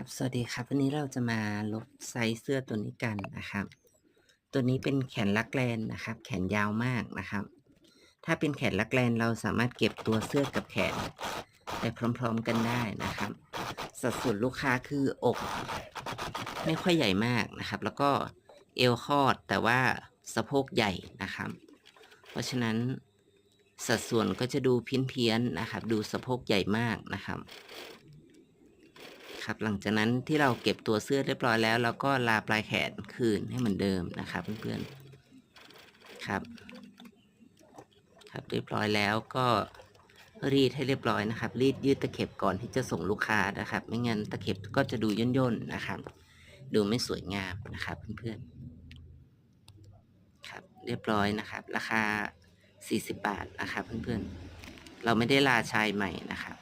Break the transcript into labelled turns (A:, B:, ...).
A: ครับ สวัสดีครับ วันนี้เราจะมาลดไซส์เสื้อตัวนี้กันนะครับ ตัวนี้เป็นแขนลักแลนนะครับ แขนยาวมากนะครับ ถ้าเป็นแขนลักแลนเราสามารถเก็บตัวเสื้อกับแขนไปพร้อม ๆกันได้นะครับ สัดส่วนลูกค้าคืออกไม่ค่อยใหญ่มากนะครับ แล้วก็เอวคอดแต่ว่าสะโพกใหญ่นะครับ เพราะฉะนั้นสัดส่วนก็จะดูเพี้ยนๆนะครับ ดูสะโพกใหญ่มากนะครับ ครับ หลังจากนั้นที่เราเก็บตัวเสื้อเรียบร้อยแล้วเราก็ลาปลายแขนคืนให้เหมือนเดิมนะครับเพื่อนๆครับ ครับเรียบร้อยแล้วก็รีดให้เรียบร้อยนะครับ รีดยืดตะเข็บก่อนที่จะส่งลูกค้านะครับ ไม่งั้นตะเข็บก็จะดูย่นๆนนะครับ ดูไม่สวยงามนะครับเพื่อนๆครับ เรียบร้อยนะครับ ราคา 40 บาทนะครับเพื่อนๆเราไม่ได้ลาชายใหม่นะครับ